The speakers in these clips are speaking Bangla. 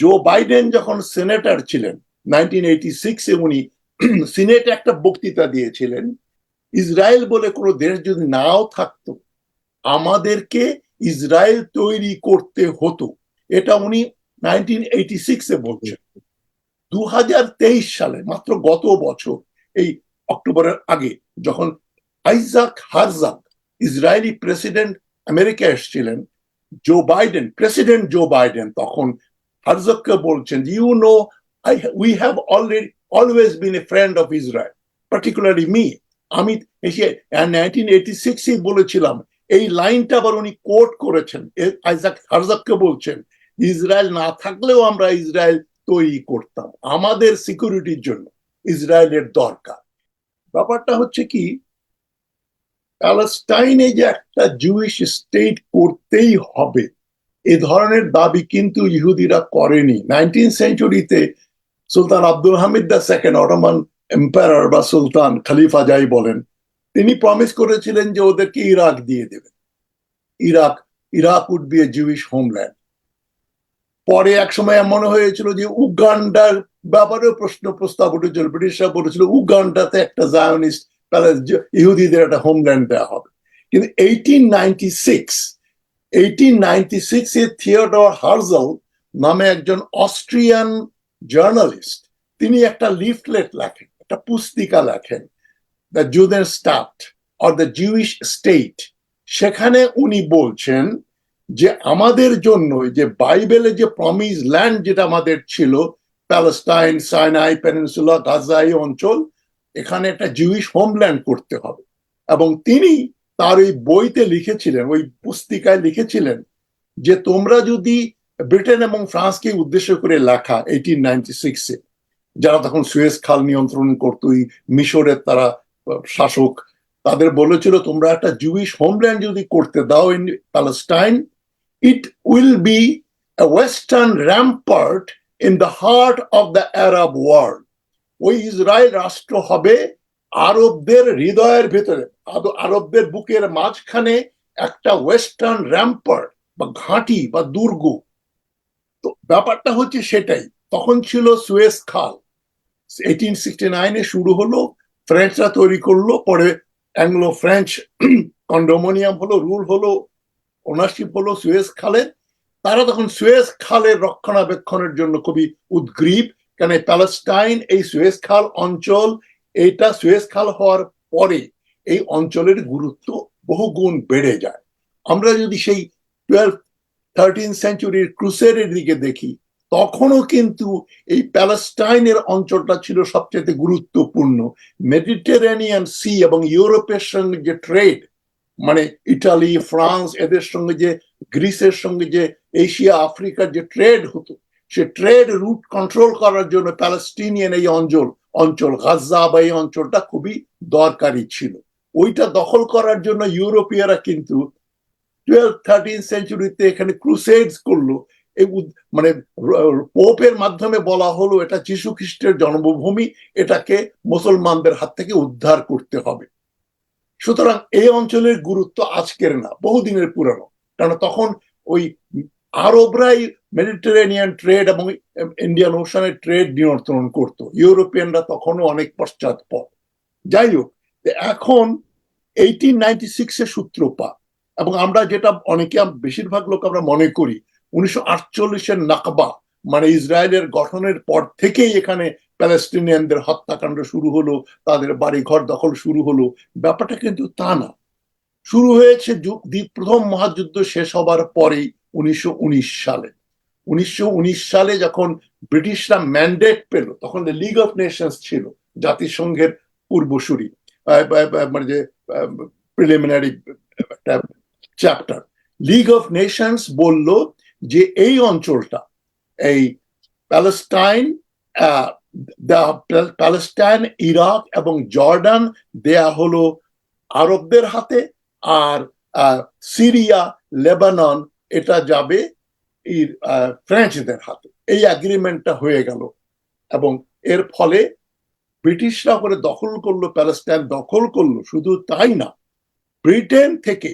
জো বাইডেন যখন সেনেটর ছিলেন নাইনটিন এইটি সিক্সে উনি সিনেটে একটা বক্তৃতা দিয়েছিলেন, ইসরায়েল বলে কোনো দেশ যদি নাও থাকতো, আমাদেরকে ইসরায়েল তৈরি করতে হতো। এটা উনি নাইনটিন এইটি সিক্সে বলছেন। দু হাজার তেইশ সালে, মাত্র গত বছর, এই অক্টোবরের আগে, যখন Isaac Herzog Israeli president America এসেছিলেন Joe Biden president Joe Biden তখন হারজাককে বলছেন you know I we have already always been a friend of Israel particularly me আমি এসে নাইনটিন এইটি সিক্সে বলেছিলাম, এই লাইনটা আবার উনি কোট করেছেন আইজাক হারজাককে বলছেন ইসরায়েল না থাকলেও আমরা ইসরায়েল তৈরি করতাম, আমাদের সিকিউরিটির জন্য ইসরায়েলের দরকার। ব্যাপারটা হচ্ছে কি প্যালেস্টাইনে যে একটা জুইশ স্টেট করতেই হবে এ ধরনের দাবি কিন্তু ইহুদিরা করেনি। Nineteen century Sultan Abdul Hamid the second Ottoman Empire বা সুলতান খালিফা যাই বলেন, তিনি প্রমিস করেছিলেন যে ওদেরকে ইরাক দিয়ে দেবেন। Iraq Iraq would be a Jewish homeland পরে এক সময় মনে হয়েছিল যে উগান্ডার ব্যাপারেও প্রশ্ন, প্রস্তাব উঠেছিল, ব্রিটিশরা বলেছিল উগান্ডাতে একটা জায়নিস্ট ইহুদিদের একটা হোমল্যান্ড দেওয়া হবে। কিন্তু eighteen ninety six eighteen ninety six Theodor Herzl নামে একজন অস্ট্রিয়ান জার্নালিস্ট, তিনি একটা লিফলেট লেখেন, একটা পুস্তিকা লেখেন, the Juden state or the Jewish state সেখানে উনি বলছেন যে আমাদের জন্য যে বাইবেলে যে প্রমিস ল্যান্ড যেটা আমাদের ছিল, প্যালেস্টাইন, সাইনাই পেনিনসুলা গাজা অঞ্চল, এখানে একটা জিউইশ হোমল্যান্ড করতে হবে। এবং তিনি তার ওই বইতে লিখেছিলেন, ওই পুস্তিকায় লিখেছিলেন যে তোমরা যদি ব্রিটেন এবং ফ্রান্সকে উদ্দেশ্য করে লেখা এইটিন নাইনটি সিক্সে যারা তখন সুয়েজ খাল নিয়ন্ত্রণ করতো, ওই মিশরের তারা শাসক, তাদের বলেছিল, তোমরা একটা জুইশ হোমল্যান্ড যদি করতে দাও in Palestine will be a western rampart in the heart of the Arab world. ওই ইসরায়েল রাষ্ট্র হবে আরবদের হৃদয়ের ভেতরে আরবদের বুকের মাঝখানে একটা ওয়েস্টার্ন র্যাম্পার বা ঘাঁটি বা দুর্গ। তো ব্যাপারটা হচ্ছে সেটাই। তখন ছিল সুয়েস খাল। এইটিন সিক্সটি নাইনে শুরু হলো ফ্রেঞ্চরা তৈরি করল, পরে অ্যাংলো ফ্রেঞ্চ কন্ডোমোনিয়াম হলো রুল হলো ওনারশিপ হলো সুয়েজ খালের। তারা তখন সুয়েস খালের রক্ষণাবেক্ষণের জন্য খুবই উদ্গ্রীব। কেন প্যালেস্টাইন, এই সুয়েজ খাল অঞ্চল এটা সুয়েজ খাল হওয়ার পরে এই অঞ্চলের গুরুত্ব বহু গুণ বেড়ে যায়। আমরা যদি সেই টুয়েলভ থার্টিন সেঞ্চুরির ক্রুসেডের দিকে দেখি, তখনও কিন্তু এই প্যালেস্টাইনের অঞ্চলটা ছিল সবচেয়ে গুরুত্বপূর্ণ। মেডিটেরানিয়ান সি এবং ইউরোপের সঙ্গে যে ট্রেড মানে ইটালি, ফ্রান্স, এদের সঙ্গে যে, গ্রিসের সঙ্গে যে, এশিয়া, আফ্রিকার যে ট্রেড হতো, সে ট্রেড রুট কন্ট্রোল করার জন্য প্যালেস্টিনিয়ান এই অঞ্চল অঞ্চল গাজা বা এই অঞ্চলটা খুবই দরকারি ছিল। ওইটা দখল করার জন্য ইউরোপীয়রা কিন্তু টুয়েলভ থার্টিন সেঞ্চুরিতে এখানে ক্রুসেডস করল। মানে পোপের মাধ্যমে বলা হলো এটা যীশু খ্রিস্টের জন্মভূমি, এটাকে মুসলমানদের হাত থেকে উদ্ধার করতে হবে। সুতরাং এই অঞ্চলের গুরুত্ব আজকের না, বহুদিনের পুরানো। কারণ তখন ওই আরবরাই মেডিটেরেনিয়ান ট্রেড এবং ইন্ডিয়ান ওশানের ট্রেড নিয়ন্ত্রণ করত। ইউরোপিয়ানরা তখনও অনেক পশ্চাৎপদ। যাই হোক এখন এইটিন নাইনটি সিক্সের সূত্রপাত এবং আমরা যেটা অনেকে বেশিরভাগ লোক আমরা মনে করি, উনিশশো আটচল্লিশের নাকবা মানে ইসরায়েলের গঠনের পর থেকেই এখানে প্যালেস্টিনিয়ানদের হত্যাকাণ্ড শুরু হলো, তাদের বাড়ি ঘর দখল শুরু হলো। ব্যাপারটা কিন্তু তা না। শুরু হয়েছে প্রথম মহাযুদ্ধ শেষ হবার পরেই উনিশশো উনিশ সালে। উনিশশো উনিশ সালে যখন ব্রিটিশরা ম্যান্ডেট পেল, তখন লিগ অফ নেশনস ছিল, জাতিসংঘের পূর্বসূরি মানে যে preliminary chapter league of nations বলল যে এই অঞ্চলটা, এই প্যালেস্টাইন প্যালেস্টাইন ইরাক এবং জর্ডান দেয়া হলো আরবদের হাতে, আর সিরিয়া লেবানন এটা যাবে ফ্রেঞ্চদের হাতে। এই অ্যাগ্রিমেন্টটা হয়ে গেল এবং এর ফলে ব্রিটিশরা করে দখল করল, প্যালেস্টাইন দখল করল, শুধু তাই না, ব্রিটেন থেকে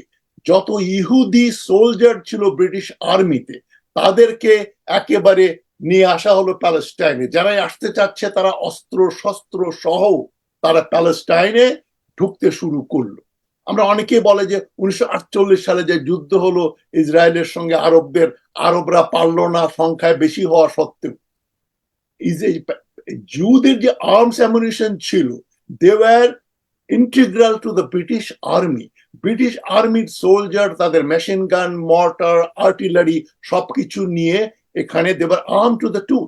যত ইহুদি সোলজার ছিল ব্রিটিশ আর্মিতে, তাদেরকে একেবারে নিয়ে আসা হলো প্যালেস্টাইনে। যারাই আসতে চাচ্ছে তারা অস্ত্র শস্ত্র সহ তারা প্যালেস্টাইনে ঢুকতে শুরু করল। আমরা অনেকেই বলে যে উনিশশো আটচল্লিশ সালে যে যুদ্ধ হলো, ইসরায়েলের সঙ্গে আরবদের, আরবরা পারল না সংখ্যায় বেশি হওয়া সত্ত্বেও। জুদের যে আর্মস অ্যামুনিশন ছিল they were integral to the British army British আর্মির সোলজার তাদের মেশিন গান মর্টার আর্টিলারি সবকিছু নিয়ে এখানে দেবার আর্ম টু দ্য টু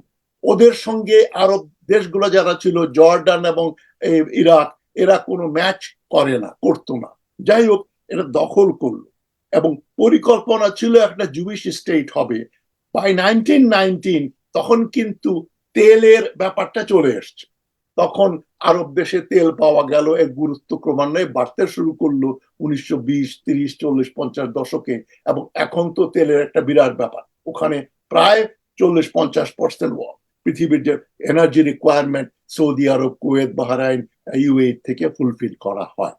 ওদের সঙ্গে আরব দেশগুলো যারা ছিল, জর্ডান এবং ইরাক, এরা কোনো ম্যাচ করে না, করতো না। যাই হোক, এটা দখল করল। এবং পরিকল্পনা ছিল একটা জুবিশ স্টেট হবে। বাই নাইনটিন নাইনটিন তখন কিন্তু তেলের ব্যাপারটা চলে এসছে। তখন আরব দেশে তেল পাওয়া গেল, এর গুরুত্ব ক্রমান্বয়ে বাড়তে শুরু করল উনিশশো বিশ, তিরিশ, চল্লিশ, পঞ্চাশ দশকে। এবং এখন তো তেলের একটা বিরাট ব্যাপার। ওখানে প্রায় চল্লিশ, পঞ্চাশ পার্সেন্ট পৃথিবীর যে energy requirement Saudi Arabia, Kuwait, Bahrain UAE থেকে ফুলফিল করা হয়।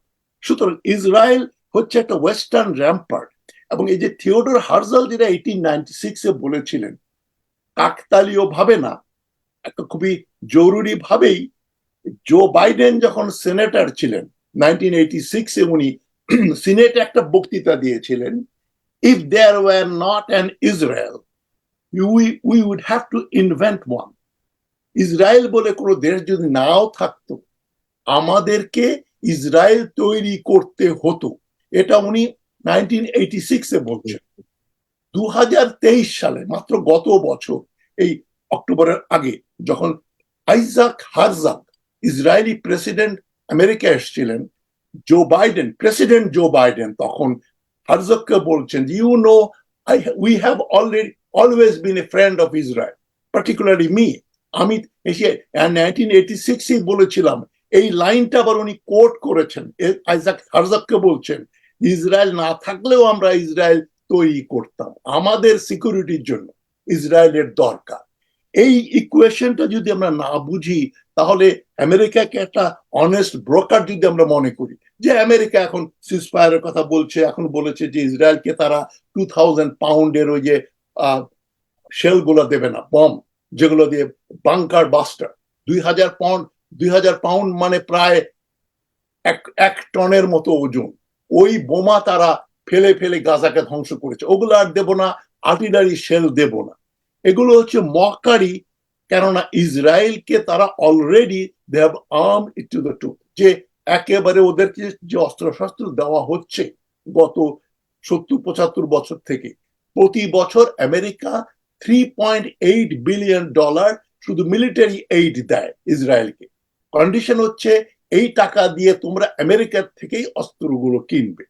সুতরাং ইসরায়েল হচ্ছে একটা ওয়েস্টার্ন র্যাম্পার্ট এবং এই যে থিওডোর হার্জাল যেটা এইটিন নাইনটি সিক্সে বলেছিলেন, কাকতালীয় ভাবে না, একটা খুবই জরুরি ভাবেই জো বাইডেন যখন সেনেটর ছিলেন নাইনটিন এইটি সিক্সে উনি সিনেটে একটা বক্তৃতা দিয়েছিলেন if there were not an Israel we we would have to invent one Israel বলে কোনো দেশ যদি নাও থাকতো, আমাদেরকে ইসরায়েল তৈরি করতে হতো। এটা উনি নাইনটিন এইটি সিক্সে বলছেন। সালে, মাত্র গত বছর, এই অক্টোবরের আগে, যখন Isaac Herzog Israeli president America এসেছিলেন, Joe Biden, president Joe Biden তখন হারজাককে বলছেন you know I we have already always been a friend of Israel particularly me আমি এসে নাইনটিন এইটি সিক্সেই বলেছিলাম এই লাইনটা আবার উনি কোট করেছেন। আইজাক হারজাককে বলছেন, ইসরায়েল না থাকলেও আমরা ইসরায়েল তৈরি করতাম। আমাদের সিকিউরিটির জন্য ইসরায়েলের দরকার। এই ইকুয়েশনটা যদি আমরা না বুঝি, তাহলে আমেরিকাকে একটা অনেস্ট ব্রোকার যদি আমরা মনে করি, যে আমেরিকা এখন সিসফায়ারের কথা বলছে, এখন বলেছে যে ইসরায়েলকে তারা টু থাউজেন্ড পাউন্ডের ওই যে শেলগুলো দেবে না বম যেগুলো দিয়ে বাংকার বাস্টার দুই হাজার পাউন্ড দুই হাজার পাউন্ড মানে প্রায় এক টনের মতো ওজন। ওই বোমা তারা ফেলে ফেলে গাজাকে ধ্বংস করেছে। ওগুলো আর দেব না, আর্টিলারি শেল দেব না। এগুলো হচ্ছে মকারি কেননা ইসরায়েলকে তারা already they arm to the to যে একেবারে ওদেরকে যে অস্ত্রশস্ত্র দেওয়া হচ্ছে গত সত্তর পঁচাত্তর বছর থেকে, প্রতি বছর America three point eight billion dollar শুধু মিলিটারি এইড দেয় ইসরায়েলকে। কন্ডিশন হচ্ছে এই টাকা দিয়ে তোমরা আমেরিকার থেকেই অস্ত্রগুলো কিনবে।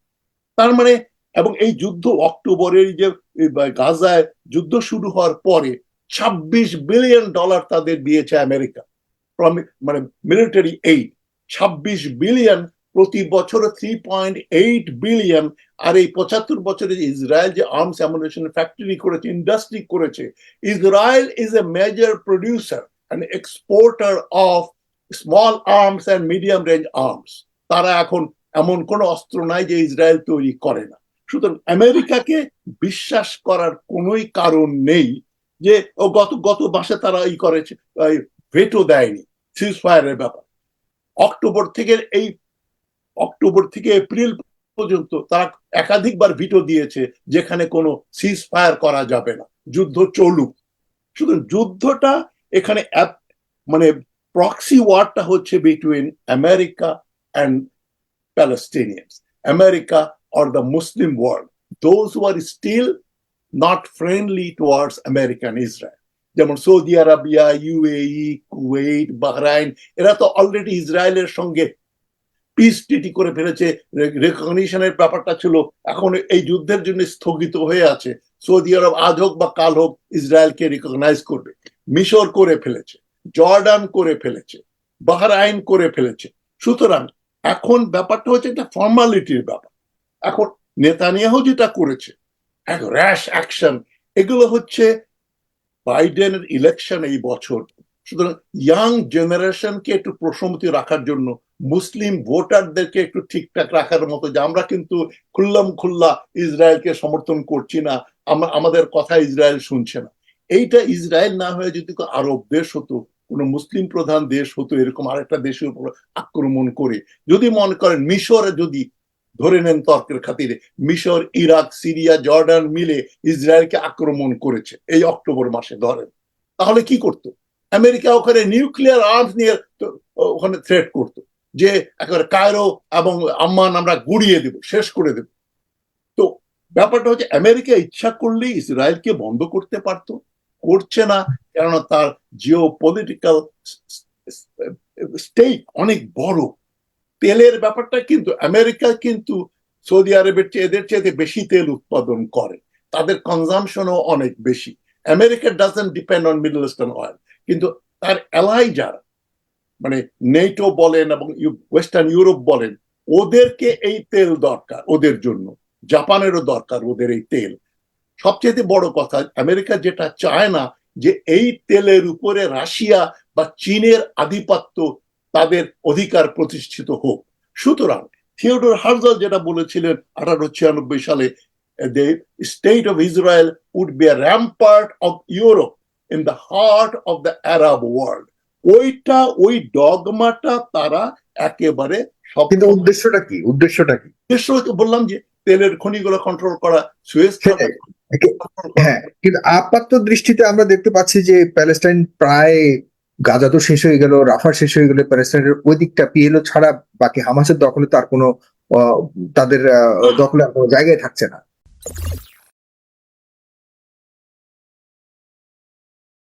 তার মানে এবং এই যুদ্ধ অক্টোবরের যে গাজায় যুদ্ধ শুরু হওয়ার পরে ছাব্বিশ বিলিয়ন ডলার তাদের দিয়েছে আমেরিকা। মানে মিলিটারি এইড ছাব্বিশ বিলিয়ন প্রতি বছর থ্রি পয়েন্ট এইট বিলিয়ন আর এই পঁচাত্তর বছরে ইসরায়েল যে আর্মস অ্যামুনেশন ফ্যাক্টরি করেছে ইন্ডাস্ট্রি করেছে, Israel is a major producer and exporter of small arms and medium range arms তারা এখন এমন কোন অস্ত্র নাই যে ইসরায়েল তৈরি করে না। সুতরাং আমেরিকাকে বিশ্বাস করার কোনোই কারণ নেই যে, ও গত গত মাসে তারা ই করেছে ভেটো দেয়নি সিজ ফায়ারের ব্যাপার। অক্টোবর থেকে এই, অক্টোবর থেকে এপ্রিল পর্যন্ত তারা একাধিকবার ভিটো দিয়েছে যেখানে কোনো সিজ ফায়ার করা যাবে না। যুদ্ধ চলুক। শুধু যুদ্ধটা এখানে মানে প্রক্সি ওয়ারটা হচ্ছে between America and Palestinians America the Muslim world, those who are still not friendly towards America and যেমন Saudi Arabia UAE Kuwait Bahrain এরা তো অলরেডি ইসরায়েলের সঙ্গে পিস টিটি করে ফেলেছে। রেকগনিশনের ব্যাপারটা ছিল এখন এই যুদ্ধের জন্য স্থগিত হয়ে আছে। সৌদি আরব আজ হোক বা কাল হোক ইসরায়েলকে রিকগনাইজ করবে মিশর করে ফেলেছে। জর্ডান করে ফেলেছে, বাহরাইন করে ফেলেছে। সুতরাং এখন ব্যাপারটা হচ্ছে একটা ফর্মালিটির ব্যাপার। এখন নেতানিয়াহু যেটা করেছে এক র্যাশ অ্যাকশন এগুলো হচ্ছে বাইডেনের ইলেকশন এই বছর। সুতরাং ইয়াং জেনারেশনকে একটু প্রশমতি রাখার জন্য, মুসলিম ভোটারদেরকে একটু ঠিকঠাক রাখার মতো যে আমরা কিন্তু খুল্লাম খুল্লা ইসরায়েলকে সমর্থন করছি না আমাদের কথা ইসরায়েল শুনছে না। এইটা ইসরায়েল না হয়ে যদি আরব দেশ হতো, কোনো মুসলিম প্রধান দেশ হতো, এরকম আরেকটা দেশের উপর আক্রমণ করে, যদি মনে করেন মিশরে যদি ধরে নেন তর্কের খাতিরে, মিশর, ইরাক, সিরিয়া, জর্ডান মিলে ইসরায়েলকে আক্রমণ করেছে এই অক্টোবর মাসে ধরেন, তাহলে কি করত? আমেরিকা ওখানে নিউক্লিয়ার আর্মস নিয়ে ওখানে থ্রেট করত, যে একেবারে কায়রো এবং আম্মান আমরা গুড়িয়ে দেব, শেষ করে দেব। তো ব্যাপারটা হচ্ছে আমেরিকা ইচ্ছা করলেই ইসরায়েলকে বন্ধ করতে পারতো করছে না, কেননা তার জিও পলিটিক্যাল স্টেট অনেক বড়। তেলের ব্যাপারটা কিন্তু, আমেরিকা কিন্তু সৌদি আরবের চেয়ে, এদের চেয়ে বেশি তেল উৎপাদন করে। তাদের কনজামশনও অনেক বেশি। America doesn't depend on middle eastern oil কিন্তু তার অ্যালাই যারা মানে নেটো বলেন এবং ওয়েস্টার্ন ইউরোপ বলেন, ওদেরকে এই তেল দরকার, ওদের জন্য। জাপানেরও দরকার ওদের এই তেল। সবচেয়ে বড় কথা আমেরিকা যেটা চায় না যে এই তেলের উপরে রাশিয়া বা চীনের আধিপত্য তাদের অধিকার প্রতিষ্ঠিত হোক সুতরাং থিওডোর হার্জাল যেটা বলেছিলেন আঠারোশো ছিয়ানব্বই সালে the state of Israel would be a rampart of Europe in the heart of the Arab world. ওইটা ওই ডগমাটা তারা একেবারে সব কিন্তু উদ্দেশ্যটা কি উদ্দেশ্যটা কি উদ্দেশ্য বললাম যে তেলের খনিগুলো কন্ট্রোল করা সুয়েজ। হ্যাঁ কিন্তু আপাত দৃষ্টিতে আমরা দেখতে পাচ্ছি যে প্যালেস্টাইন প্রায় গাজা তো শেষ হয়ে গেল রাফা শেষ হয়ে গেল প্যালেস্টাইনের ওই দিকটা পিএলও ছাড়া বাকি হামাসের দখলে তার কোনো তাদের দখলে কোনো জায়গায় থাকছে না।